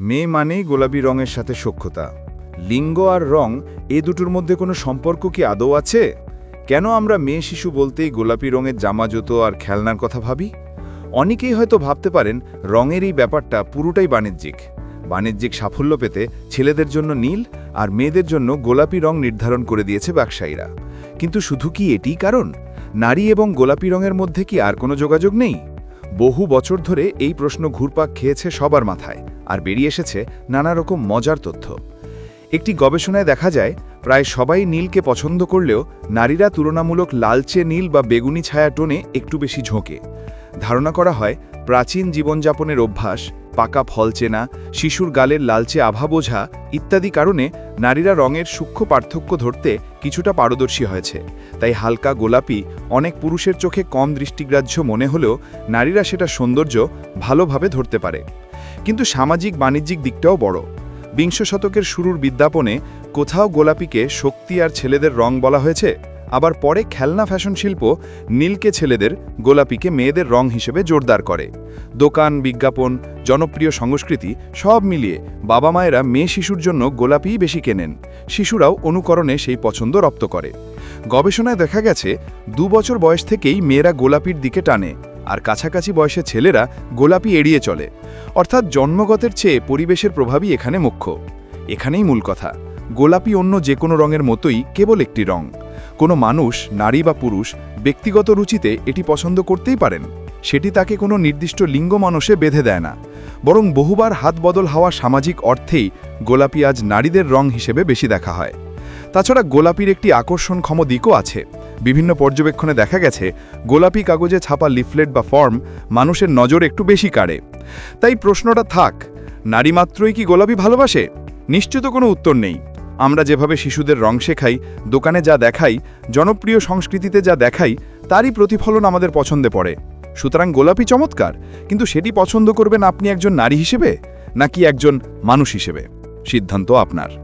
মেয়ে মানেই গোলাপি রঙের সাথে সখ্যতা। লিঙ্গ আর রং, এ দুটোর মধ্যে কোনো সম্পর্ক কি আদৌ আছে? কেন আমরা মেয়ে শিশু বলতেই গোলাপি রঙের জামা, জুতো আর খেলনার কথা ভাবি? অনেকেই হয়তো ভাবতে পারেন, রঙের এই ব্যাপারটা পুরোটাই বাণিজ্যিক। বাণিজ্যিক সাফল্য পেতে ছেলেদের জন্য নীল আর মেয়েদের জন্য গোলাপি রং নির্ধারণ করে দিয়েছে ব্যবসায়ীরা। কিন্তু শুধু কি এটিই কারণ? নারী এবং গোলাপি রঙের মধ্যে কি আর কোনো যোগাযোগ নেই? বহু বছর ধরে এই প্রশ্ন ঘুরপাক খেয়েছে সবার মাথায়। আর বেরিয়ে এসেছে নানা রকম মজার তথ্য। একটি গবেষণায় দেখা যায়, প্রায় সবাই নীলকে পছন্দ করলেও নারীরা তুলনামূলক লালচে নীল বা বেগুনি ছায়া টোনে একটু বেশি ঝোঁকে। ধারণা করা হয়, প্রাচীন জীবনযাপনের অভ্যাস, পাকা ফল চেনা, শিশুর গালের লালচে আভা বোঝা ইত্যাদি কারণে নারীরা রঙের সূক্ষ্ম পার্থক্য ধরতে কিছুটা পারদর্শী হয়েছে। তাই হালকা গোলাপি অনেক পুরুষের চোখে কম দৃষ্টিগ্রাহ্য মনে হলেও নারীরা সেটা সৌন্দর্য ভালোভাবে ধরতে পারে। কিন্তু সামাজিক বাণিজ্যিক দিকটাও বড়। বিংশ শতকের শুরুর বিজ্ঞাপনে কোথাও গোলাপিকে শক্তি আর ছেলেদের রং বলা হয়েছে, আবার পরে খেলনা ফ্যাশন শিল্প নীলকে ছেলেদের, গোলাপিকে মেয়েদের রং হিসেবে জোরদার করে। দোকান, বিজ্ঞাপন, জনপ্রিয় সংস্কৃতি সব মিলিয়ে বাবা মায়েরা মেয়ে শিশুর জন্য গোলাপিই বেশি কেনেন। শিশুরাও অনুকরণে সেই পছন্দ রপ্ত করে। গবেষণায় দেখা গেছে, দু বছর বয়স থেকেই মেয়েরা গোলাপির দিকে টানে। আর কাছাকাছি বয়সে ছেলেরা গোলাপি এড়িয়ে চলে। অর্থাৎ জন্মগতের চেয়ে পরিবেশের প্রভাবই এখানে মুখ্য। এখানেই মূল কথা। গোলাপি অন্য যে কোনো রঙের মতোই কেবল একটি রং। কোনো মানুষ, নারী বা পুরুষ, ব্যক্তিগত রুচিতে এটি পছন্দ করতেই পারেন। সেটি তাকে কোনো নির্দিষ্ট লিঙ্গ মানুষে বেঁধে দেয় না। বরং বহুবার হাত বদল হওয়া সামাজিক অর্থেই গোলাপি আজ নারীদের রং হিসেবে বেশি দেখা হয়। তাছাড়া গোলাপির একটি আকর্ষণক্ষম দিকও আছে। বিভিন্ন পর্যবেক্ষণে দেখা গেছে, গোলাপি কাগজে ছাপা লিফলেট বা ফর্ম মানুষের নজর একটু বেশি কাড়ে। তাই প্রশ্নটা থাক, নারী মাত্রই কি গোলাপি ভালোবাসে? নিশ্চিত কোনো উত্তর নেই। আমরা যেভাবে শিশুদের রং শেখাই, দোকানে যা দেখাই, জনপ্রিয় সংস্কৃতিতে যা দেখাই, তারই প্রতিফলন আমাদের পছন্দে পড়ে। সুতরাং গোলাপি চমৎকার, কিন্তু সেটি পছন্দ করবেন আপনি একজন নারী হিসেবে, নাকি একজন মানুষ হিসেবে? সিদ্ধান্ত আপনার।